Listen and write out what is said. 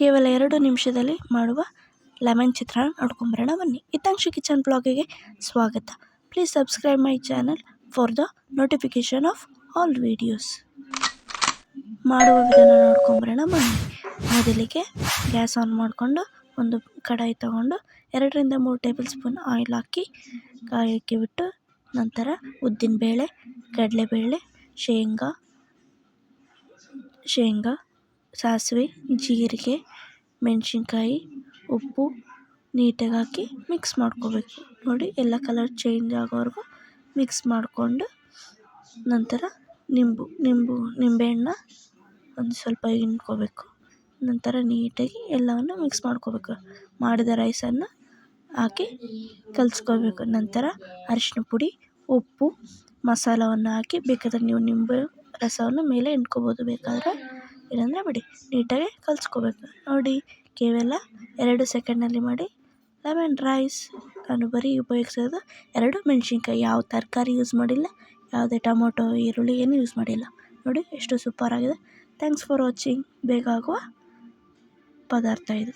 ಕೇವಲ ಎರಡು ನಿಮಿಷದಲ್ಲಿ ಮಾಡುವ ಲೆಮನ್ ಚಿತ್ರಾನ್ನ ನೋಡ್ಕೊಂಬರೋಣ. ಬನ್ನಿ. ಹಿತಾಂಶು ಕಿಚನ್ ಬ್ಲಾಗಿಗೆ ಸ್ವಾಗತ. Please subscribe my channel for the notification of all videos. ಮಾಡುವ ವಿಧಾನ ನೋಡ್ಕೊಂಬರೋಣ. ಬನ್ನಿ. ಮೊದಲಿಗೆ ಗ್ಯಾಸ್ ಆನ್ ಮಾಡಿಕೊಂಡು ಒಂದು ಕಡಾಯಿ ತಗೊಂಡು ಎರಡರಿಂದ ಮೂರು ಟೇಬಲ್ ಸ್ಪೂನ್ ಆಯಿಲ್ ಹಾಕಿ ಕಾಯಕ್ಕೆ ಬಿಟ್ಟು ನಂತರ ಉದ್ದಿನಬೇಳೆ, ಕಡಲೆಬೇಳೆ, ಶೇಂಗಾ ಶೇಂಗಾ ಸಾಸಿವೆ, ಜೀರಿಗೆ, ಮೆಣಸಿನ್ಕಾಯಿ, ಉಪ್ಪು ನೀಟಾಗಿ ಹಾಕಿ ಮಿಕ್ಸ್ ಮಾಡ್ಕೋಬೇಕು. ನೋಡಿ, ಎಲ್ಲ ಕಲರ್ ಚೇಂಜ್ ಆಗೋವರೆಗೂ ಮಿಕ್ಸ್ ಮಾಡಿಕೊಂಡು ನಂತರ ನಿಂಬು ನಿಂಬು, ನಿಂಬೆಹಣ್ಣ ಒಂದು ಸ್ವಲ್ಪ ಹಿಂಡ್ಕೋಬೇಕು. ನಂತರ ನೀಟಾಗಿ ಎಲ್ಲವನ್ನು ಮಿಕ್ಸ್ ಮಾಡ್ಕೊಬೇಕು. ಮಾಡಿದ ರೈಸನ್ನು ಹಾಕಿ ಕಲಿಸ್ಕೋಬೇಕು. ನಂತರ ಅರಿಶಿನ ಪುಡಿ, ಉಪ್ಪು, ಮಸಾಲವನ್ನು ಹಾಕಿ ಬೇಕಾದರೆ ನೀವು ನಿಂಬೆ, ರಸವನ್ನು ಮೇಲೆ ಹಿಂಡ್ಕೋಬೋದು. ಬೇಕಾದರೆ ಇಲ್ಲಾಂದರೆ ಬಿಡಿ, ನೀಟಾಗಿ ಕಲಿಸ್ಕೋಬೇಕು. ನೋಡಿ ಕೇವಲ ಎರಡು ಸೆಕೆಂಡ್ನಲ್ಲಿ ಮಾಡಿ ಲೆಮನ್ ರೈಸ್ ನಾನು ಬರೀ ಉಪಯೋಗಿಸೋದು ಎರಡು ಮೆಣಸಿನ್ಕಾಯಿ. ಯಾವ ತರಕಾರಿ ಯೂಸ್ ಮಾಡಿಲ್ಲ, ಯಾವುದೇ ಟೊಮೊಟೊ, ಈರುಳ್ಳಿ ಏನೂ ಯೂಸ್ ಮಾಡಿಲ್ಲ. ನೋಡಿ, ಎಷ್ಟು ಸೂಪರಾಗಿದೆ ಥ್ಯಾಂಕ್ಸ್ ಫಾರ್ ವಾಚಿಂಗ್ ಬೇಗ ಆಗುವ ಪದಾರ್ಥ ಇದು.